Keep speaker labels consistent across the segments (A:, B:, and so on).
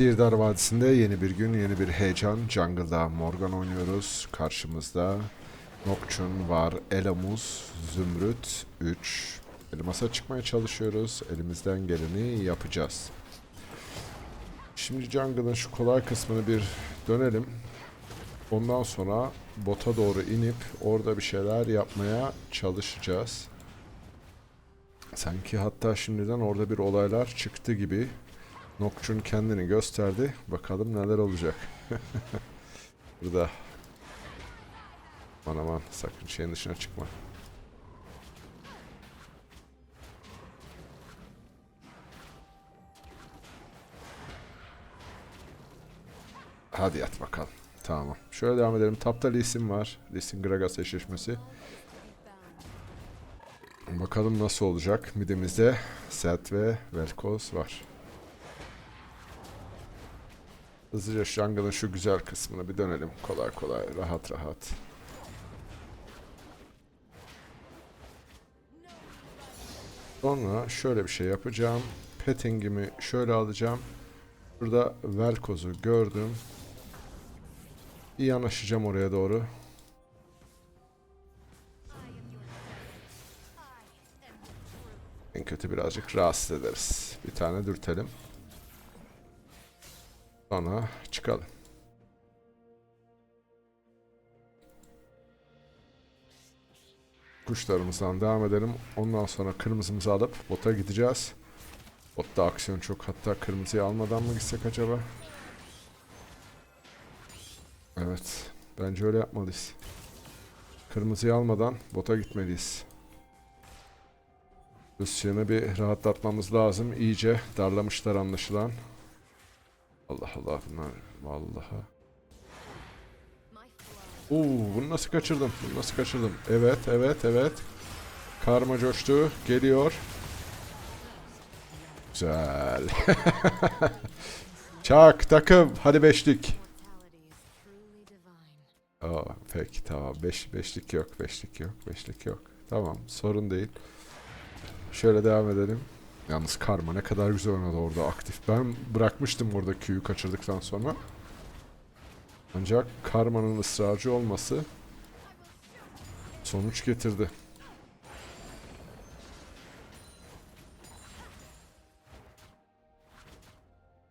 A: Sihirdar Vadisi'nde yeni bir gün, yeni bir heyecan. Jungle'da Morgan oynuyoruz. Karşımızda Nocturne var, Elamuz, Zümrüt 3. Elmas'a çıkmaya çalışıyoruz. Elimizden geleni yapacağız. Şimdi Jungle'ın şu kolay kısmını bir dönelim. Ondan sonra bota doğru inip orada bir şeyler yapmaya çalışacağız. Sanki hatta şimdiden orada bir olaylar çıktı gibi. Nocturne kendini gösterdi. Bakalım neler olacak. Burada. Aman aman sakın şeyin dışına çıkma. Hadi yat bakalım. Tamam. Şöyle devam edelim. Tapta Lee Sin var. Lee Sin Gragas eşleşmesi. Bakalım nasıl olacak. Midimizde Set ve Velkoz var. Hızlıca jungle'ın şu güzel kısmını bir dönelim. Kolay kolay, rahat rahat. Sonra şöyle bir şey yapacağım. Petting'imi şöyle alacağım. Burada Velkoz'u gördüm. Bir yanaşacağım oraya doğru. En kötü birazcık rahatsız ederiz. Bir tane dürtelim. Sonra çıkalım. Kuşlarımızdan devam edelim. Ondan sonra kırmızımızı alıp bota gideceğiz. Botta aksiyon çok. Hatta kırmızıyı almadan mı gitsek acaba? Evet. Bence öyle yapmalıyız. Kırmızıyı almadan bota gitmeliyiz. Lucian'ı bir rahatlatmamız lazım. İyice darlamışlar anlaşılan. Allah Allah bunlar vallahi. Oo bunu nasıl kaçırdım? Bunu nasıl kaçırdım? Evet evet evet. Karma coştu. Geliyor. Güzel. Çak takım. Hadi beşlik. Aa, peki tamam. Beş, beşlik yok. Beşlik yok. Beşlik yok. Tamam. Sorun değil. Şöyle devam edelim. Yalnız Karma ne kadar güzel oynadı orada aktif. Ben bırakmıştım orada Q'yu kaçırdıktan sonra. Ancak Karma'nın ısrarcı olması sonuç getirdi.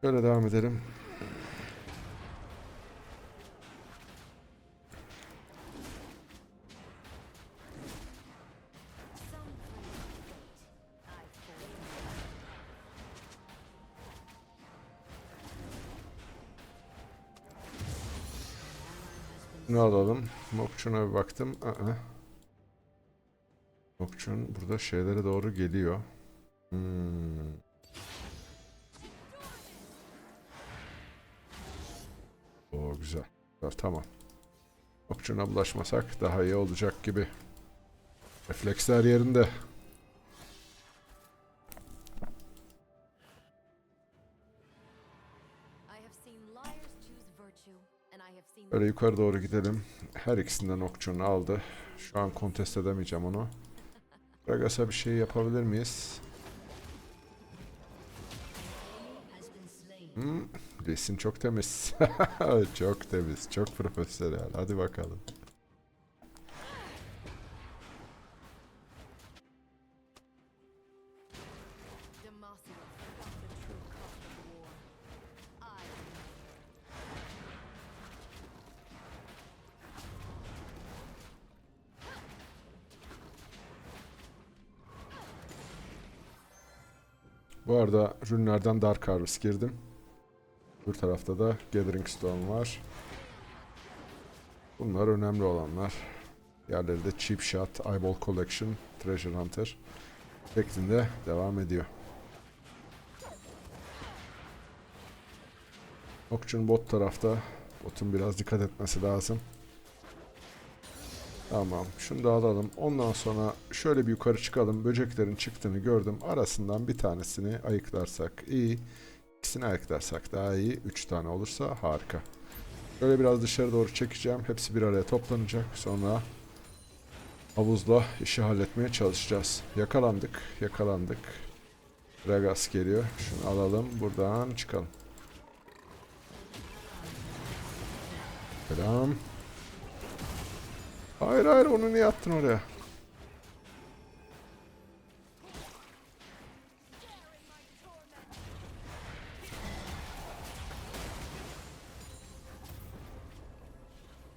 A: Şöyle devam edelim. Ne alalım? Nocturne'a bir baktım. Aa. Burada şeylere doğru geliyor. Hmm. O güzel. Tamam. Nocturne'a bulaşmasak daha iyi olacak gibi. Refleksler yerinde. Böyle yukarı doğru gidelim. Her ikisinden Nocturne aldı. Şu an kontest edemeyeceğim onu. Gragas'a bir şey yapabilir miyiz? Hmm, Resim çok temiz. çok temiz, çok profesyonel. Hadi bakalım. Bu arada rünlerden Dark Harvest girdim. Bu tarafta da Gathering Stone var. Bunlar önemli olanlar. Diğerleri de Cheap Shot, Eyeball Collection, Treasure Hunter şeklinde devam ediyor. Okçun bot tarafta. Botun biraz dikkat etmesi lazım. Tamam. Şunu da alalım. Ondan sonra şöyle bir yukarı çıkalım. Böceklerin çıktığını gördüm. Arasından bir tanesini ayıklarsak iyi. İkisini ayıklarsak daha iyi. Üç tane olursa harika. Böyle biraz dışarı doğru çekeceğim. Hepsi bir araya toplanacak. Sonra havuzla işi halletmeye çalışacağız. Yakalandık. Yakalandık. Regas geliyor. Şunu alalım. Buradan çıkalım. Selam. Hayır hayır onu niye attın oraya?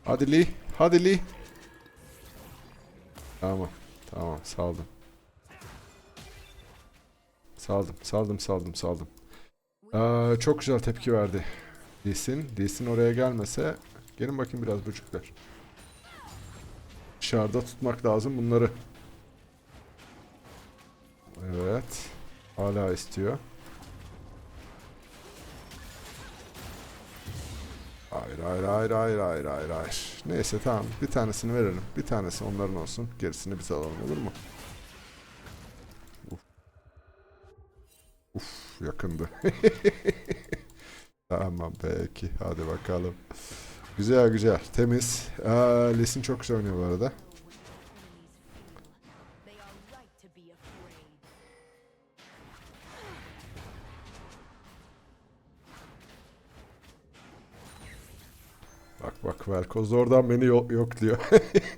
A: Hadi Lee. Hadi Lee. Tamam. Tamam saldım. Saldım, saldım, saldım, saldım. Aa, çok güzel tepki verdi. Desin, Desin oraya gelmese gelin bakayım biraz böcekler. Dışarıda tutmak lazım bunları. Evet. Hala istiyor. Hayır, hayır, hayır, hayır, hayır, hayır, hayır. Neyse tamam. Bir tanesini verelim. Bir tanesi onların olsun. Gerisini biz alalım olur mu? Uf. Uf, yakındı. tamam peki. Hadi bakalım. Güzel güzel. Temiz. Aa, Lesin çok güzel oynuyor bu arada. Bak bak Velkoz oradan beni yok, yokluyor.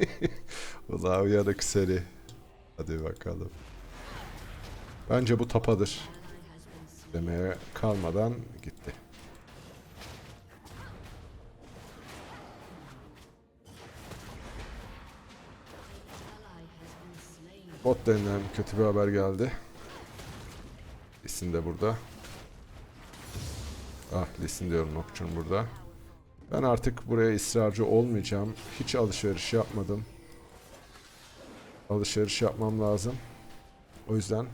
A: Ulan uyanık seni. Hadi bakalım. Bence bu tapadır. Demeye kalmadan gitti. Bot denilen kötü bir haber geldi. Lisin de burada. Ah Lisin diyorum Nocturne burada. Ben artık buraya ısrarcı olmayacağım. Hiç alışveriş yapmadım. Alışveriş yapmam lazım. O yüzden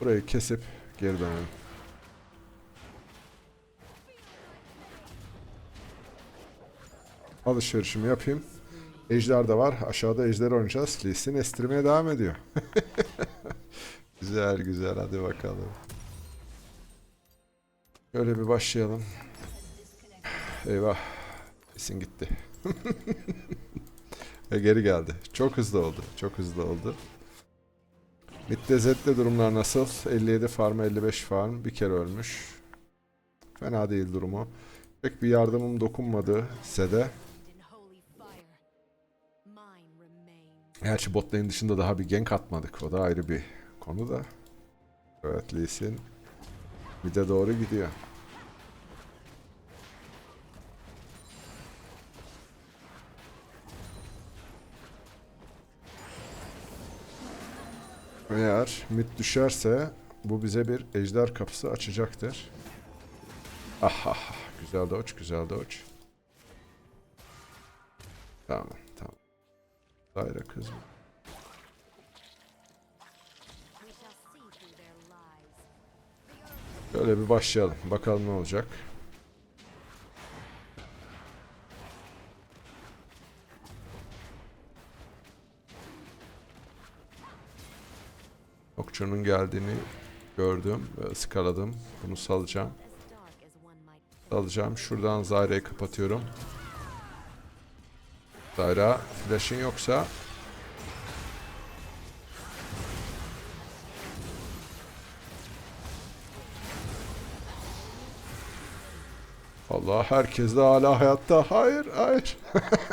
A: burayı kesip geri dönelim. Alışverişimi yapayım. Ejder de var. Aşağıda ejder oynayacağız. Lee Sin estirmeye devam ediyor. Güzel güzel hadi bakalım. Şöyle bir başlayalım. Eyvah. Kesin gitti. Ve geri geldi. Çok hızlı oldu. Çok hızlı oldu. Mid'de Z'de durumlar nasıl? 57 farm 55 farm. Bir kere ölmüş. Fena değil durumu. Pek bir yardımım dokunmadı Z'de. Gerçi bot lane dışında daha bir gank atmadık. O da ayrı bir konu da. Evet Lee Sin mid'e doğru gidiyor. Eğer mid düşerse bu bize bir ejder kapısı açacaktır. Ah ah ah. Güzel dodge, güzel dodge. Tamam, tamam. Daire
B: lies.
A: Şöyle bir başlayalım. Bakalım ne olacak. Okçunun geldiğini gördüm ve ıskaladım. Bunu salacağım. Salacağım. Şuradan Zyra'yı kapatıyorum. Zyra flash'in yoksa Allah herkes de hala hayatta. Hayır, hayır.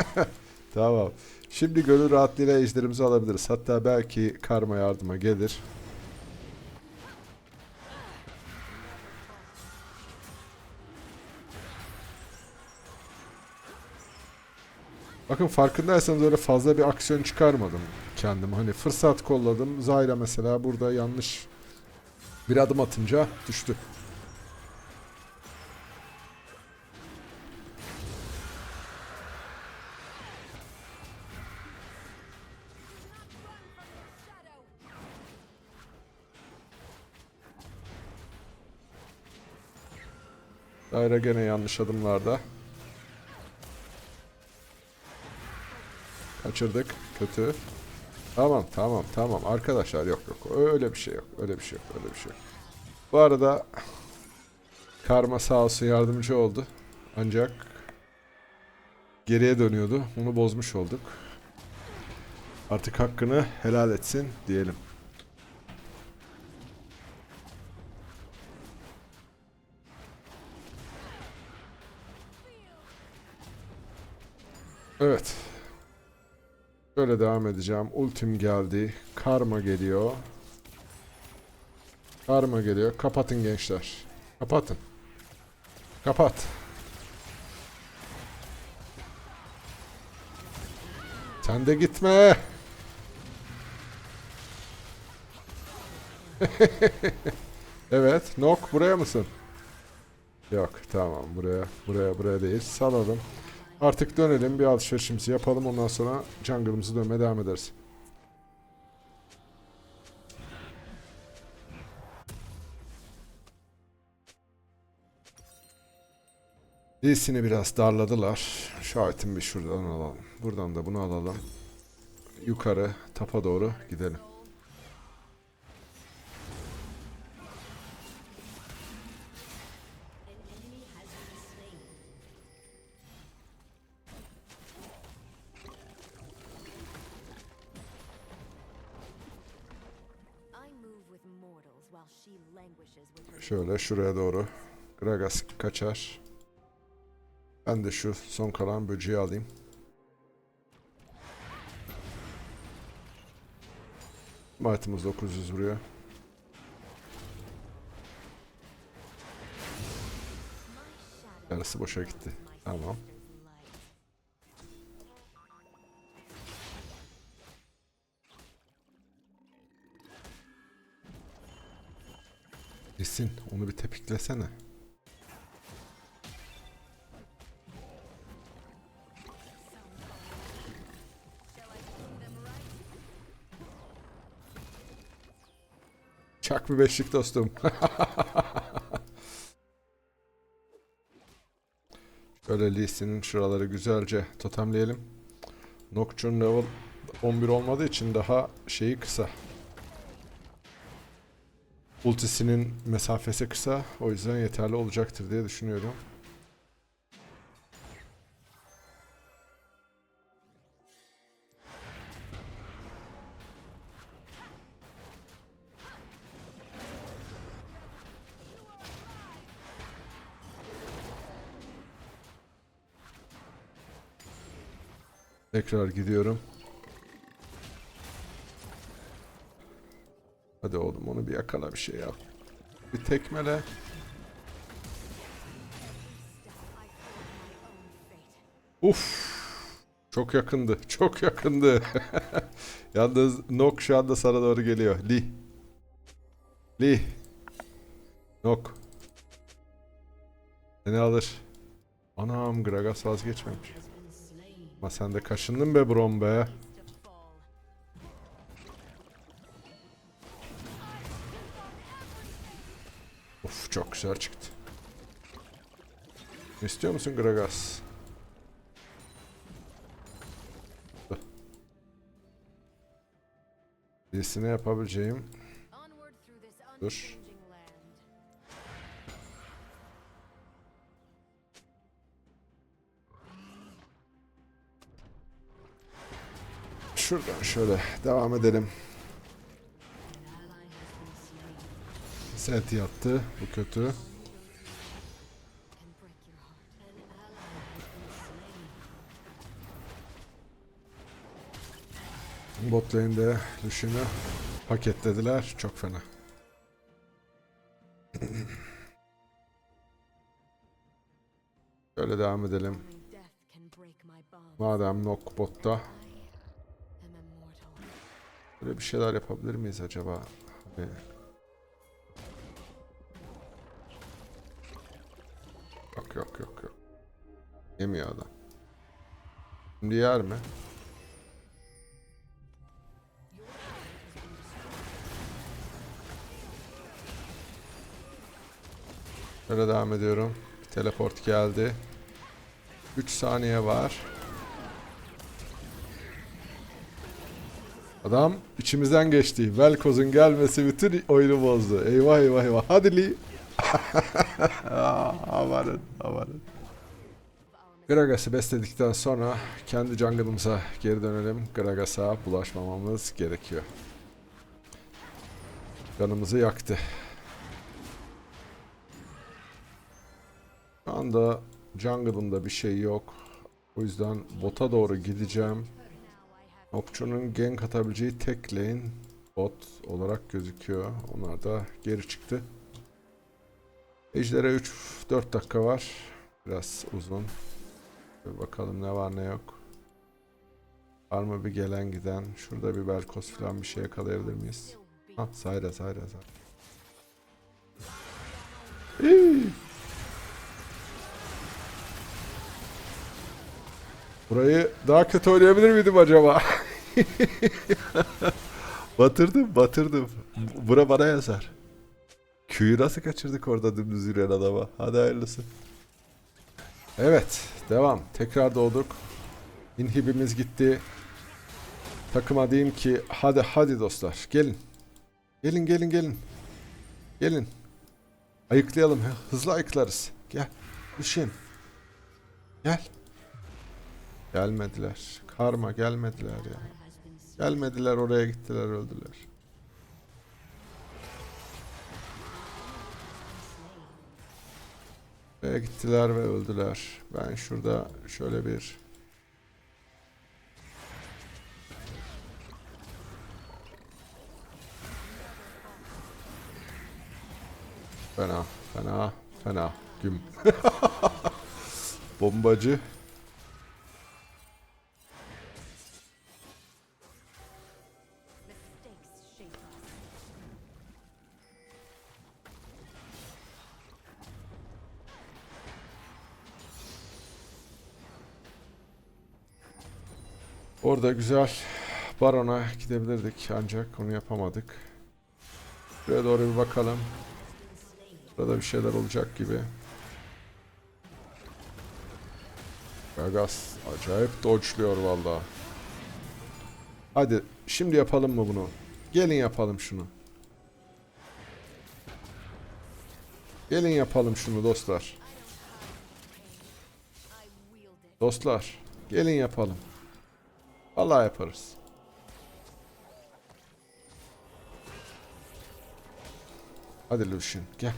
A: tamam. Şimdi gönül rahatlığıyla ejderimizi alabiliriz. Hatta belki karma yardıma gelir. Bakın farkındaysanız öyle fazla bir aksiyon çıkarmadım kendim. Hani fırsat kolladım. Zyra mesela burada yanlış bir adım atınca düştü. Zyra gene yanlış adımlarda. Kaçırdık. Kötü. Tamam tamam tamam. Arkadaşlar yok yok. Öyle bir şey yok. Öyle bir şey yok. Öyle bir şey yok. Bu arada Karma sağ olsun yardımcı oldu. Ancak geriye dönüyordu. Bunu bozmuş olduk. Artık hakkını helal etsin diyelim. Evet. Böyle devam edeceğim. Ultim geldi. Karma geliyor. Karma geliyor. Kapatın gençler. Kapatın. Kapat. Sen de gitme. evet. Nok buraya mısın? Yok tamam buraya buraya buraya değil salalım. Artık dönelim bir alışverişimizi yapalım ondan sonra jungle'ımızı dönmeye devam ederiz. Lee'sini biraz darladılar. İtemi bir şuradan alalım. Buradan da bunu alalım. Yukarı tapa doğru gidelim. Şöyle şuraya doğru. Gragas kaçar. Ben de şu son kalan böceği alayım. Martımız 900 vuruyor. Yarısı boşa gitti. Tamam. Lisin onu bir tepiklesene. Çak bir beşlik dostum. Şöyle Lisin'in şuraları güzelce totemleyelim. Nocturne level 11 olmadığı için daha şeyi kısa. Ultisinin mesafesi kısa. O yüzden yeterli olacaktır diye düşünüyorum. Tekrar gidiyorum. Hadi oğlum onu bir yakala bir şey yap. Bir tekmele. Uf. Çok yakındı. Çok yakındı. Yalnız Nok şu anda sana doğru geliyor. Li. Li. Nok. Seni alır. Anam Gragas vazgeçmemiş. Ama sen de kaşındın be Brom be. Güzel çıktı. İstiyor musun Gragas? Birisine yapabileceğim Dur. Şuradan şöyle devam edelim. Set yattı. Bu kötü. Bot lane'de Lucian'ı paketlediler. Çok fena. Şöyle devam edelim. Madem Nok botta. Böyle bir şeyler yapabilir miyiz acaba? Hani... Yemiyor adam. Şimdi yer mi? Böyle devam ediyorum. Teleport geldi. 3 saniye var. Adam içimizden geçti. Velkoz'un gelmesi bütün oyunu bozdu. Eyvah eyvah eyvah. Hadi Lee. amanın amanın. Gragas'ı besledikten sonra kendi jungle'ımıza geri dönelim. Gragas'a bulaşmamamız gerekiyor. Canımızı yaktı. Şu anda jungle'ımda bir şey yok. O yüzden bota doğru gideceğim. Okçu'nun gank atabileceği tek lane bot olarak gözüküyor. Onlar da geri çıktı. Ejder'e 3-4 dakika var. Biraz uzun. Bir bakalım ne var ne yok. Var mı bir gelen giden? Şurada bir Belkos falan bir şey yakalayabilir miyiz? Ha Sayra Sayra. Burayı daha kötü oynayabilir miydim acaba? batırdım batırdım. Bu- Bura bana yazar. Q'yu nasıl kaçırdık orada dümdüz yürüyen adama? Hadi hayırlısı. Evet devam. Tekrar doğduk. İnhibimiz gitti. Takıma diyeyim ki hadi hadi dostlar gelin. Gelin gelin gelin. Gelin. Ayıklayalım. Hızlı ayıklarız. Gel. Düşün. Gel. Gelmediler. Karma gelmediler ya. Gelmediler oraya gittiler öldüler. Oraya gittiler ve öldüler. Ben şurada şöyle bir Fena, fena, fena. Güm. Bombacı. Orada güzel Baron'a gidebilirdik ancak onu yapamadık. Buraya doğru bir bakalım. Burada bir şeyler olacak gibi. Vegas acayip dodge'luyor valla. Hadi şimdi yapalım mı bunu? Gelin yapalım şunu. Gelin yapalım şunu dostlar. Dostlar gelin yapalım. Vallahi yaparız. Hadi Lucian gel.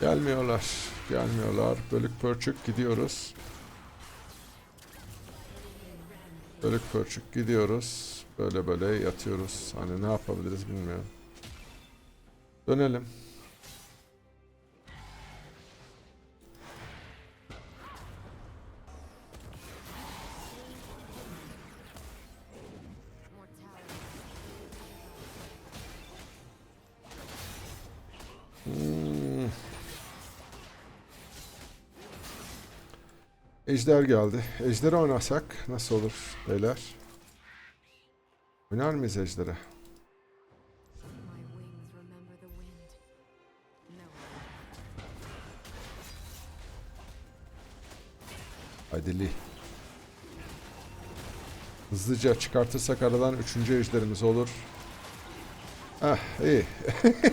A: Gelmiyorlar. Gelmiyorlar. Bölük pörçük gidiyoruz. Bölük pörçük gidiyoruz. Böyle böyle yatıyoruz. Hani ne yapabiliriz bilmiyorum. Dönelim. Hmm. Ejder geldi. Ejder'e oynasak nasıl olur beyler?
B: Wind. No.
A: Hadi Lee. Hızlıca çıkartırsak aradan üçüncü ejderimiz olur. Ah iyi.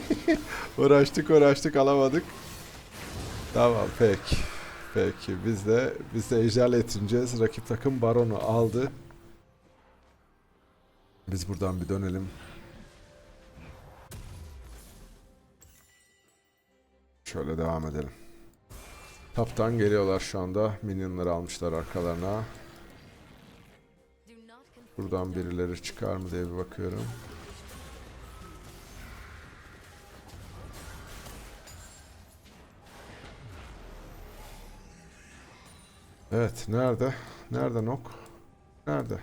A: uğraştık uğraştık alamadık. Tamam peki. Peki biz de biz de ejderle yetineceğiz. Rakip takım baronu aldı. Biz buradan bir dönelim. Şöyle devam edelim. Taptan geliyorlar şu anda. Minyonları almışlar arkalarına. Buradan birileri çıkar mı diye bir bakıyorum. Evet, nerede? Nerede Nok? Nerede?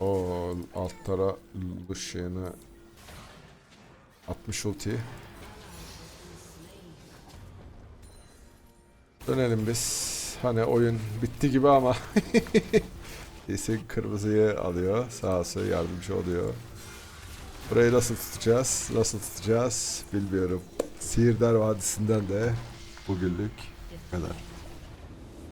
A: O altlara Lucian'ı atmış ultiyi. Dönelim biz. Hani oyun bitti gibi ama Kesin kırmızıyı alıyor. Sağsı yardımcı oluyor. Burayı nasıl tutacağız? Nasıl tutacağız? Bilmiyorum. Sihirdar Vadisi'nden de bugünlük bu kadar.